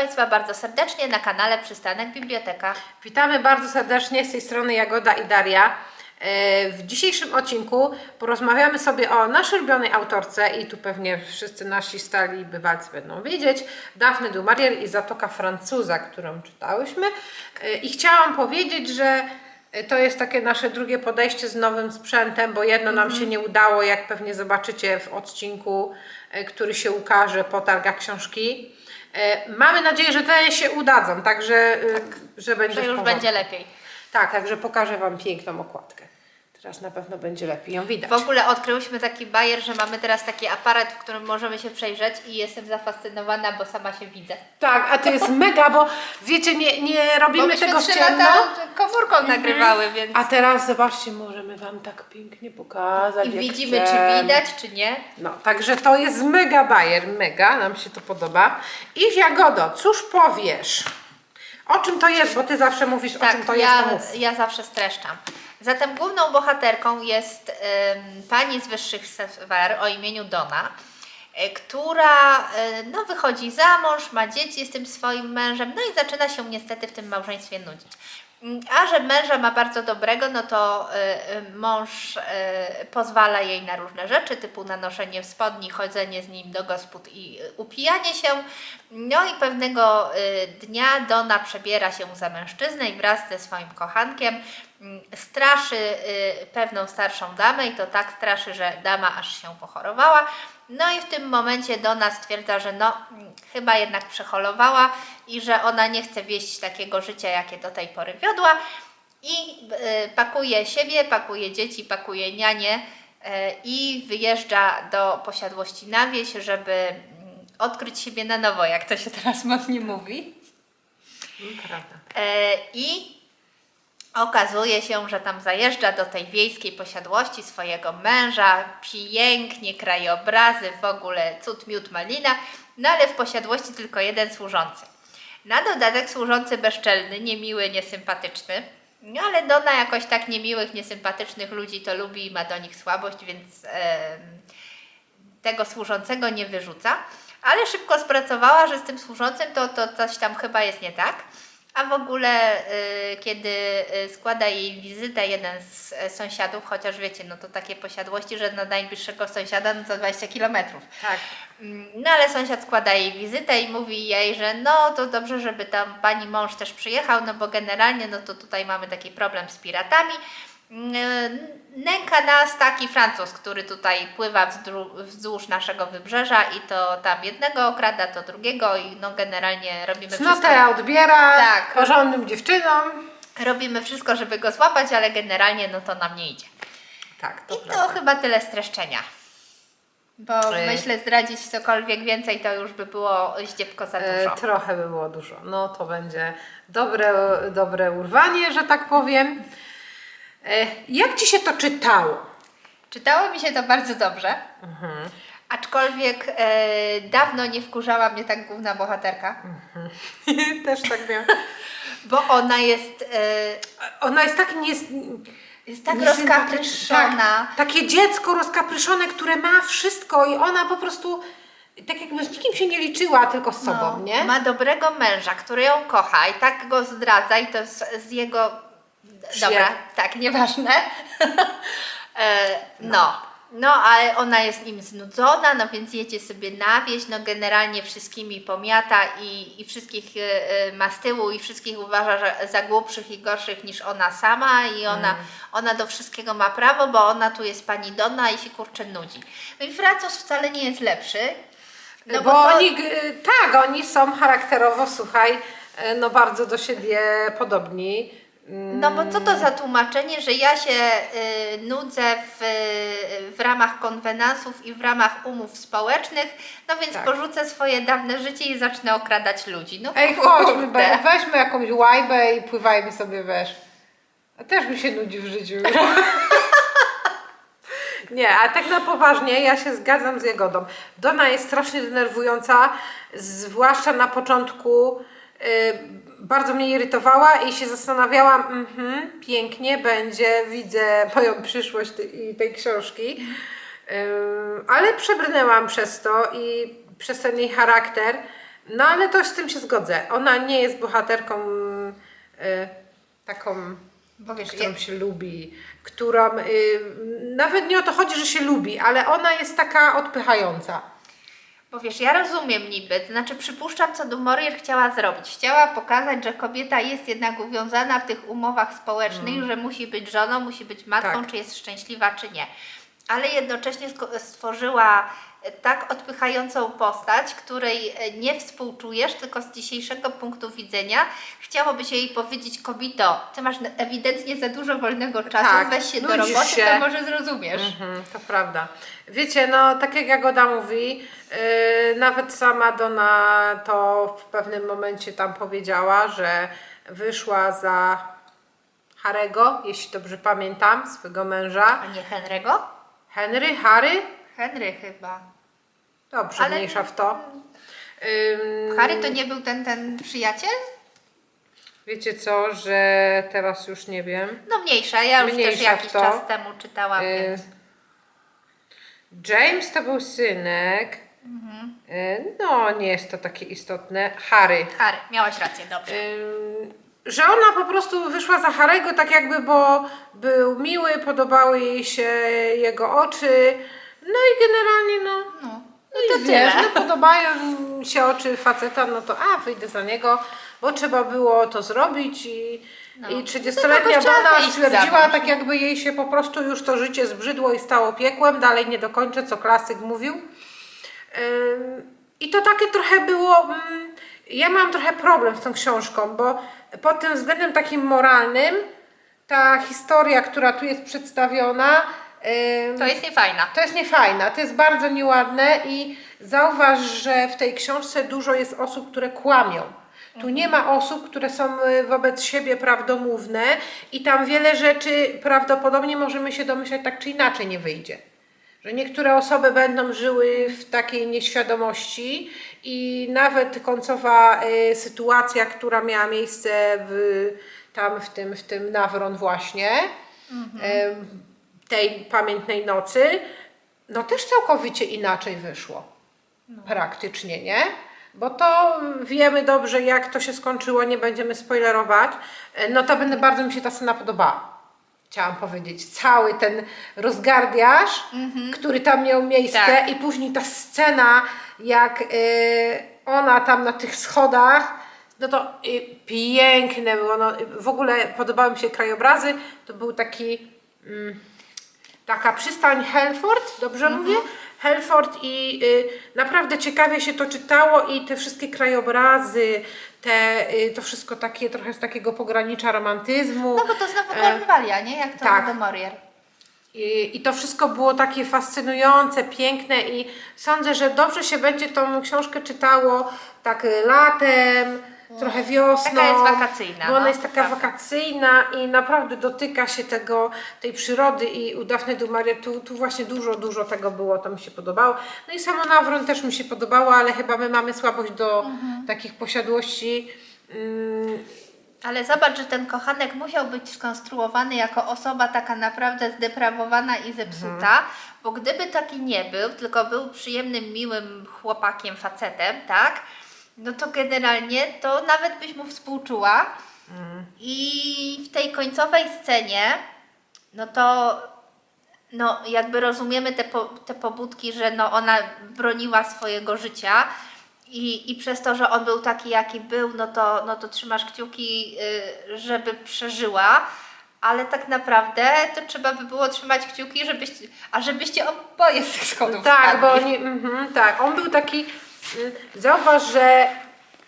Państwa bardzo serdecznie na kanale Przystanek Biblioteka. Witamy bardzo serdecznie z tej strony Jagoda i Daria. E, W dzisiejszym odcinku porozmawiamy sobie o naszej ulubionej autorce i tu pewnie wszyscy nasi stali bywalcy będą wiedzieć. Daphne du Maurier i Zatoka Francuza, którą czytałyśmy. E, I chciałam powiedzieć, że to jest takie nasze drugie podejście z nowym sprzętem, bo jedno nam się nie udało, jak pewnie zobaczycie w odcinku, e, który się ukaże po targach książki. E, Mamy nadzieję, że te się udadzą, także e, że będzie Że w już porządku. będzie lepiej. Tak, także pokażę Wam piękną okładkę. Teraz na pewno będzie lepiej ją widać. W ogóle odkryłyśmy taki bajer, że mamy teraz taki aparat, w którym możemy się przejrzeć i jestem zafascynowana, bo sama się widzę. Tak, a to jest mega, bo wiecie, nie, nie Bo robimy myśmy tego w trzy ciemno. lata komórką nagrywały, więc... A teraz zobaczcie, możemy Wam tak pięknie pokazać. I jak widzimy, chcemy. czy widać, czy nie. No, także to jest mega bajer, mega, nam się to podoba. I Jagodo, cóż powiesz? O czym to jest, bo Ty zawsze mówisz, o czym to Tak, ja, jest, to mów. ja zawsze streszczam. Zatem główną bohaterką jest pani z wyższych sfer o imieniu Dona, y, która y, no, wychodzi za mąż, ma dzieci z tym swoim mężem, no i zaczyna się niestety w tym małżeństwie nudzić. Mm, A że męża ma bardzo dobrego, no to y, y, mąż y, pozwala jej na różne rzeczy, typu na noszenie spodni, chodzenie z nim do gospod i upijanie się. No i pewnego dnia Dona przebiera się za mężczyznę i wraz ze swoim kochankiem mm, straszy pewną starszą damę i to tak straszy, że dama aż się pochorowała. No i w tym momencie Dona stwierdza, że no mm, chyba jednak przeholowała i że ona nie chce wieść takiego życia, jakie do tej pory wiodła i y, pakuje siebie, pakuje dzieci, pakuje nianie y, i wyjeżdża do posiadłości na wieś, żeby mm, odkryć siebie na nowo, jak to się teraz modnie mówi. Mm, Prawda. E, I okazuje się, że tam zajeżdża do tej wiejskiej posiadłości swojego męża, pięknie, krajobrazy, w ogóle cud, miód, malina, no ale w posiadłości tylko jeden służący. Na dodatek służący bezczelny, niemiły, niesympatyczny, no ale Dona jakoś tak niemiłych, niesympatycznych ludzi to lubi i ma do nich słabość, więc em, tego służącego nie wyrzuca, ale szybko spracowała, że z tym służącym to, to coś tam chyba jest nie tak. A w ogóle, y, kiedy y, składa jej wizytę jeden z e, sąsiadów, chociaż wiecie, no to takie posiadłości, że do najbliższego sąsiada no to 20 kilometrów. Tak. Mm, No ale sąsiad składa jej wizytę i mówi jej, że no to dobrze, żeby tam pani mąż też przyjechał, no bo generalnie no to tutaj mamy taki problem z piratami. Mm, Nęka nas taki Francuz, który tutaj pływa wzdłuż naszego wybrzeża i to tam jednego okrada, to drugiego i no generalnie robimy wszystko, Cnotę odbiera Tak. porządnym dziewczynom. robimy wszystko, żeby go złapać, ale generalnie no to nam nie idzie. Tak, to I to prawda. chyba tyle streszczenia. Bo Ej. myślę, zdradzić cokolwiek więcej to już by było ździebko za E, dużo. trochę by było dużo. No to będzie dobre, dobre urwanie, że tak powiem. E, jak Ci się to czytało? Czytało mi się to bardzo dobrze. Aczkolwiek e, dawno nie wkurzała mnie tak główna bohaterka, Też tak miałam. bo ona jest, e, Ona jest tak nie, jest tak rozkapryszona. Tak, takie dziecko rozkapryszone, które ma wszystko i ona po prostu tak jakby z nikim się nie liczyła, tylko z sobą, No, nie? Ma dobrego męża, który ją kocha i tak go zdradza i to z, z jego... Przyjaciół. Dobra, tak, nieważne. e, no. No, ale ona jest nim znudzona, no więc jedzie sobie na wieś, no generalnie wszystkimi pomiata i, i wszystkich e, e, ma z tyłu i wszystkich uważa że za głupszych i gorszych niż ona sama i ona, ona do wszystkiego ma prawo, bo ona tu jest pani Donna i się kurczę nudzi. No i Francuz wcale nie jest lepszy, no bo bo to- oni, g- tak, oni są charakterowo, słuchaj, e, no bardzo do siebie podobni. No bo co to za tłumaczenie, że ja się y, nudzę w, y, w ramach konwenansów i w ramach umów społecznych, no więc Tak. porzucę swoje dawne życie i zacznę okradać ludzi. No Ej, chodźmy, weźmy jakąś łajbę i pływajmy sobie, wiesz. A też mi się nudzi w życiu. Nie, a tak na poważnie, ja się zgadzam z Jagodą. Dona jest strasznie denerwująca, zwłaszcza na początku. Y, bardzo mnie irytowała i się zastanawiałam, mhm, pięknie będzie, widzę moją przyszłość i tej książki. Ym, ale przebrnęłam przez to i przez ten jej charakter No ale to z tym się zgodzę. Ona nie jest bohaterką y, taką, Bo wiesz, którą się lubi, którą y, nawet nie o to chodzi, że się lubi, ale ona jest taka odpychająca. Bo wiesz, ja rozumiem niby, znaczy przypuszczam, co Dumorier chciała zrobić. Chciała pokazać, że kobieta jest jednak uwiązana w tych umowach społecznych, że musi być żoną, musi być matką, Mm. Tak. czy jest szczęśliwa, czy nie. Ale jednocześnie stworzyła tak odpychającą postać, której e, nie współczujesz, tylko z dzisiejszego punktu widzenia chciałoby się jej powiedzieć, kobito, ty masz ewidentnie za dużo wolnego czasu, Tak, weź się do roboty, się. to może zrozumiesz. Mhm, to prawda. Wiecie, no tak jak Jagoda mówi, yy, nawet sama Dona to w pewnym momencie tam powiedziała, że wyszła za Harego, jeśli dobrze pamiętam, swego męża. A nie Henry'ego? Henry, Harry? Henry chyba. Dobrze, Ale- mniejsza w to. Ym, Harry to nie był ten, ten przyjaciel? Wiecie co, że teraz już nie wiem. No mniejsza, ja już Mniejsza też w jakiś to. czas temu czytałam, Y, więc... James to był synek. Mhm. Y, No, nie jest to takie istotne. Harry. Harry, miałaś rację, dobrze. Ym, że ona po prostu wyszła za Harego tak jakby, bo był miły, podobały jej się jego oczy. No i generalnie no, No, no i to wiesz, no podobają się oczy faceta, no to a, wyjdę za niego, bo trzeba było to zrobić i, No. i No 30-letnia to trzeba Dona wyjść stwierdziła, tak jakby jej się po prostu już to życie zbrzydło i stało piekłem, dalej nie dokończę, co klasyk mówił. I to takie trochę było. mm, Ja mam trochę problem z tą książką, bo pod tym względem takim moralnym ta historia, która tu jest przedstawiona, ym, To jest niefajna. to jest niefajna, to jest bardzo nieładne i zauważ, że w tej książce dużo jest osób, które kłamią. Tu nie ma osób, które są y, wobec siebie prawdomówne i tam wiele rzeczy prawdopodobnie możemy się domyślać tak czy inaczej nie wyjdzie. Że niektóre osoby będą żyły w takiej nieświadomości i nawet końcowa y, sytuacja, która miała miejsce w, tam w tym, w tym Nawron właśnie, em, tej pamiętnej nocy, no też całkowicie inaczej wyszło. Praktycznie, nie? Bo to wiemy dobrze, jak to się skończyło, nie będziemy spoilerować. E, Notabene bardzo mi się ta scena podobała. Chciałam powiedzieć, cały ten rozgardiaż, który tam miał miejsce Tak. i później ta scena, jak e, ona tam na tych schodach, no to e, piękne było. No, w ogóle podobały mi się krajobrazy. To był taki taka przystań Helford, dobrze mówię? Helford i y, naprawdę ciekawie się to czytało i te wszystkie krajobrazy, te, y, to wszystko takie trochę z takiego pogranicza romantyzmu. No bo to znowu E, Cornwalia, nie? Jak to tak. Morier. I, I to wszystko było takie fascynujące, piękne i sądzę, że dobrze się będzie tą książkę czytało tak latem, trochę wiosną. Taka jest wakacyjna, Bo ona no, jest taka wakacyjna i naprawdę dotyka się tego, tej przyrody i u Daphne du Maurier tu, tu właśnie dużo, dużo tego było, to mi się podobało. No i samo Nawron też mi się podobało, ale chyba my mamy słabość do Mhm. takich posiadłości. Mm, Ale zobacz, że ten kochanek musiał być skonstruowany jako osoba taka naprawdę zdeprawowana i zepsuta, Mhm. bo gdyby taki nie był, tylko był przyjemnym, miłym chłopakiem, facetem, tak? No to generalnie to nawet byś mu współczuła. Mhm. I w tej końcowej scenie, no to no jakby rozumiemy te, po, te pobudki, że no ona broniła swojego życia i, i przez to, że on był taki, jaki był, no to, no to trzymasz kciuki, y, żeby przeżyła, ale tak naprawdę to trzeba by było trzymać kciuki, żebyś, a żebyście oboje z schodów Tak, bo spadli. oni, mhm, tak, on był taki, mm, zauważ, że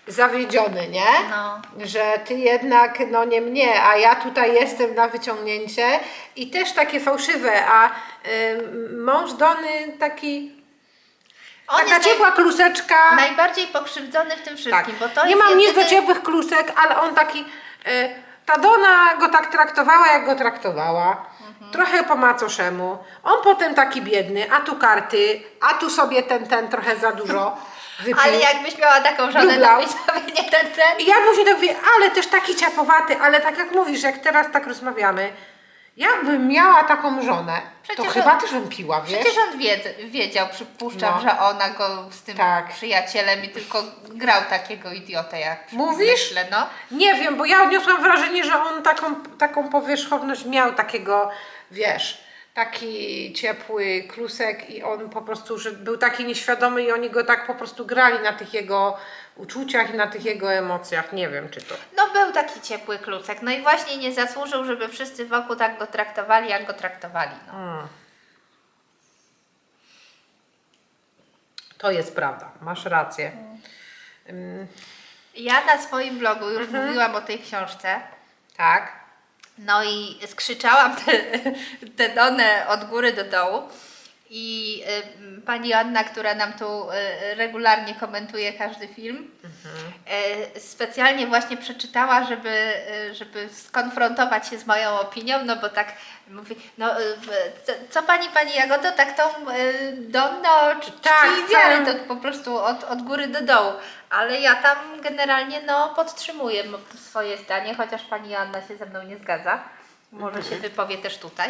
zawiedziony, nie? No. Że ty jednak, no nie mnie, a ja tutaj jestem na wyciągnięcie i też takie fałszywe, a ym, mąż Dony taki, On taka jest naj, ciepła kluseczka. najbardziej pokrzywdzony w tym wszystkim, bo to Tak. nie jest mam nic do jedyny- ciepłych klusek, ale on taki, y, ta Dona go tak traktowała, jak go traktowała. Mhm. Trochę po macoszemu. On potem taki biedny, a tu karty, a tu sobie ten, ten trochę za dużo wypił. Ale jakbyś miała taką żonę, to byś sobie nie ten, ten. I ja później tak mówię, ale też taki ciapowaty, ale tak jak mówisz, jak teraz tak rozmawiamy, Jakbym miała taką żonę, to Przecież chyba on- też bym piła, wiesz? Przecież on wiedz, wiedział, przypuszczam, No. że ona go z tym Tak. przyjacielem i tylko grał takiego idiotę jak Mówisz? myślę, no. Nie wiem, bo ja odniosłam wrażenie, że on taką, taką powierzchowność miał, takiego, wiesz, taki ciepły klusek i on po prostu, że był taki nieświadomy i oni go tak po prostu grali na tych jego uczuciach i na tych jego emocjach. Nie wiem, czy to... No był taki ciepły klucek, no i właśnie nie zasłużył, żeby wszyscy wokół tak go traktowali, jak go traktowali, no. Mm. To jest prawda, masz rację. Ja na swoim blogu już Mhm. mówiłam o tej książce, tak. No i skrzyczałam te done od góry do dołu. I y, pani Anna, która nam tu y, regularnie komentuje każdy film, y, specjalnie właśnie przeczytała, żeby, y, żeby skonfrontować się z moją opinią, no bo tak mówi, no y, co, co pani, pani Jagodo, tak tą y, Donno czy, Tak, czci wiary, to po prostu od, od góry do dołu. Ale ja tam generalnie no, podtrzymuję swoje zdanie, chociaż pani Anna się ze mną nie zgadza. Może się wypowie też tutaj.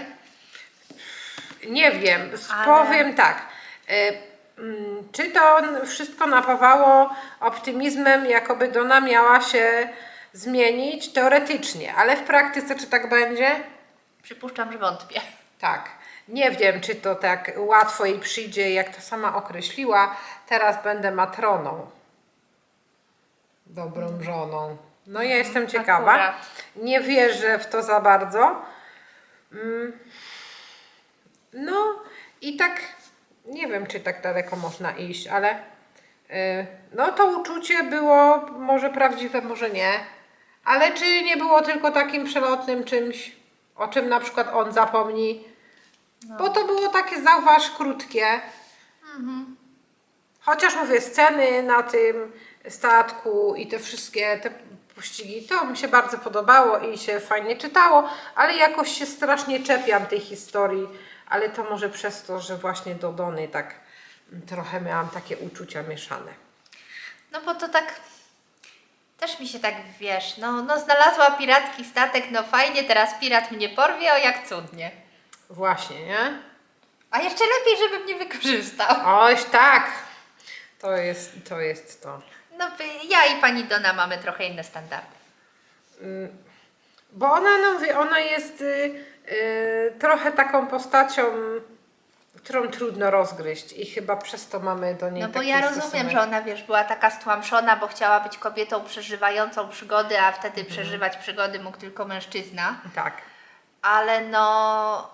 Nie wiem, Ale- powiem tak. E, mm, Czy to wszystko napawało optymizmem, jakoby Dona miała się zmienić? Teoretycznie, ale w praktyce czy tak będzie? Przypuszczam, że wątpię. Tak. Nie wiem, czy to tak łatwo jej przyjdzie, jak to sama określiła. Teraz będę matroną. Dobrą żoną. No ja jestem ciekawa. Nie wierzę w to za bardzo. Mm. No i tak nie wiem, czy tak daleko można iść, ale y, no to uczucie było może prawdziwe, może nie. Ale czy nie było tylko takim przelotnym czymś, o czym na przykład on zapomni? Bo to było takie, zauważ, krótkie. Chociaż mówię, sceny na tym statku i te wszystkie te pościgi, to mi się bardzo podobało i się fajnie czytało, ale jakoś się strasznie czepiam tej historii, ale to może przez to, że właśnie do Dony tak mm, trochę miałam takie uczucia mieszane. No bo to tak też mi się tak wiesz, no, no znalazła piracki statek, no fajnie, teraz pirat mnie porwie, o jak cudnie. Właśnie, nie? A jeszcze lepiej, żeby mnie wykorzystał. Oś tak! To jest to. Jest to. No by- ja i pani Dona mamy trochę inne standardy. Bo ona, no mówię, ona jest y, y, trochę taką postacią, którą trudno rozgryźć i chyba przez to mamy do niej No bo ja rozumiem, stosunek. że ona wiesz, była taka stłamszona, bo chciała być kobietą przeżywającą przygody, a wtedy Mhm. przeżywać przygody mógł tylko mężczyzna. Tak. Ale no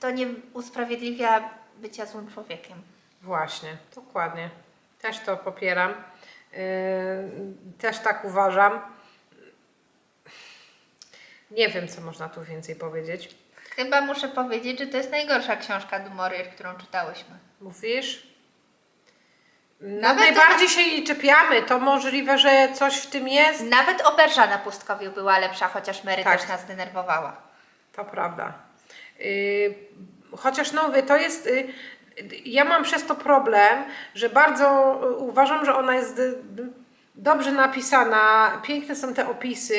to nie usprawiedliwia bycia złym człowiekiem. Właśnie, dokładnie. Też to popieram. Yy, też tak uważam. Nie wiem, co można tu więcej powiedzieć. Chyba muszę powiedzieć, że to jest najgorsza książka Dumorier, którą czytałyśmy. Mówisz? No, Nawet najbardziej się jej czepiamy. To możliwe, że coś w tym jest. Nawet oberża na pustkowiu była lepsza, chociaż Mary Tak. też nas denerwowała. To prawda. Yy, chociaż no mówię, to jest. Yy, ja mam przez to problem, że bardzo uważam, że ona jest dobrze napisana. Piękne są te opisy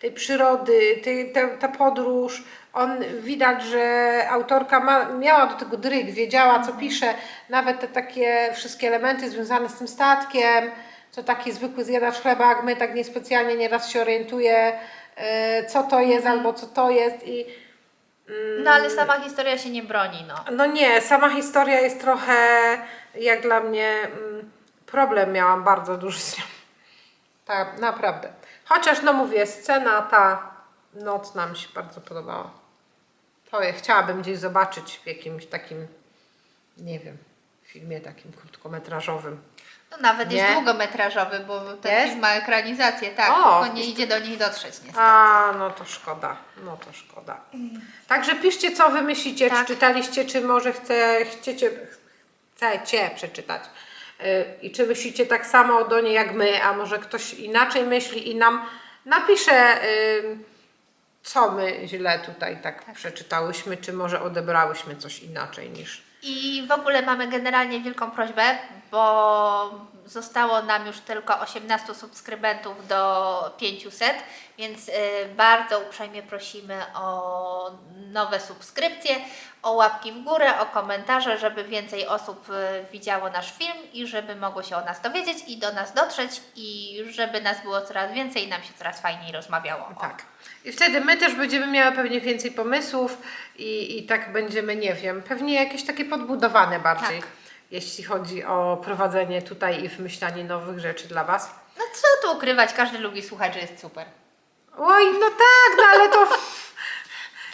tej przyrody, tej, te, ta podróż. On widać, że autorka ma, miała do tego dryg, wiedziała co pisze, nawet te takie wszystkie elementy związane z tym statkiem, co taki zwykły zjadacz chleba, jak my tak niespecjalnie nieraz się orientuje, yy, co to jest albo co to jest i No ale sama historia się nie broni, no. no nie, sama historia jest trochę, jak dla mnie, mm, problem miałam bardzo duży z nią. Tak, naprawdę. Chociaż, no mówię, scena ta nocna mi się bardzo podobała. To ja chciałabym gdzieś zobaczyć w jakimś takim, nie wiem, filmie takim krótkometrażowym. No nawet jest Nie? długometrażowy, bo ten Jest? film ma ekranizację, tak, O, tylko nie idzie do nich dotrzeć niestety. A, no to szkoda, no to szkoda. Także piszcie, co wy myślicie, Tak. czy czytaliście, czy może chce, chcecie, chcecie przeczytać. Yy, I czy myślicie tak samo do niej jak my, a może ktoś inaczej myśli i nam napisze, yy, co my źle tutaj tak, przeczytałyśmy, czy może odebrałyśmy coś inaczej niż... I w ogóle mamy generalnie wielką prośbę, bo zostało nam już tylko 18 subskrybentów do 500, więc y, bardzo uprzejmie prosimy o nowe subskrypcje, o łapki w górę, o komentarze, żeby więcej osób y, widziało nasz film i żeby mogło się o nas dowiedzieć i do nas dotrzeć i żeby nas było coraz więcej i nam się coraz fajniej rozmawiało. O. Tak. I wtedy my też będziemy miały pewnie więcej pomysłów i, i tak będziemy, nie wiem, pewnie jakieś takie podbudowane bardziej, Tak. Jeśli chodzi o prowadzenie tutaj i wymyślanie nowych rzeczy dla Was. No co tu ukrywać, każdy lubi słuchać, że jest super. Oj, no tak, no ale to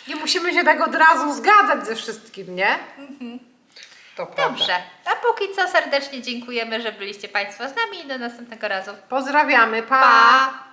nie musimy się tak od razu zgadzać ze wszystkim, nie? To prawda. Dobrze, a póki co serdecznie dziękujemy, że byliście Państwo z nami i do następnego razu. Pozdrawiamy, pa. Pa!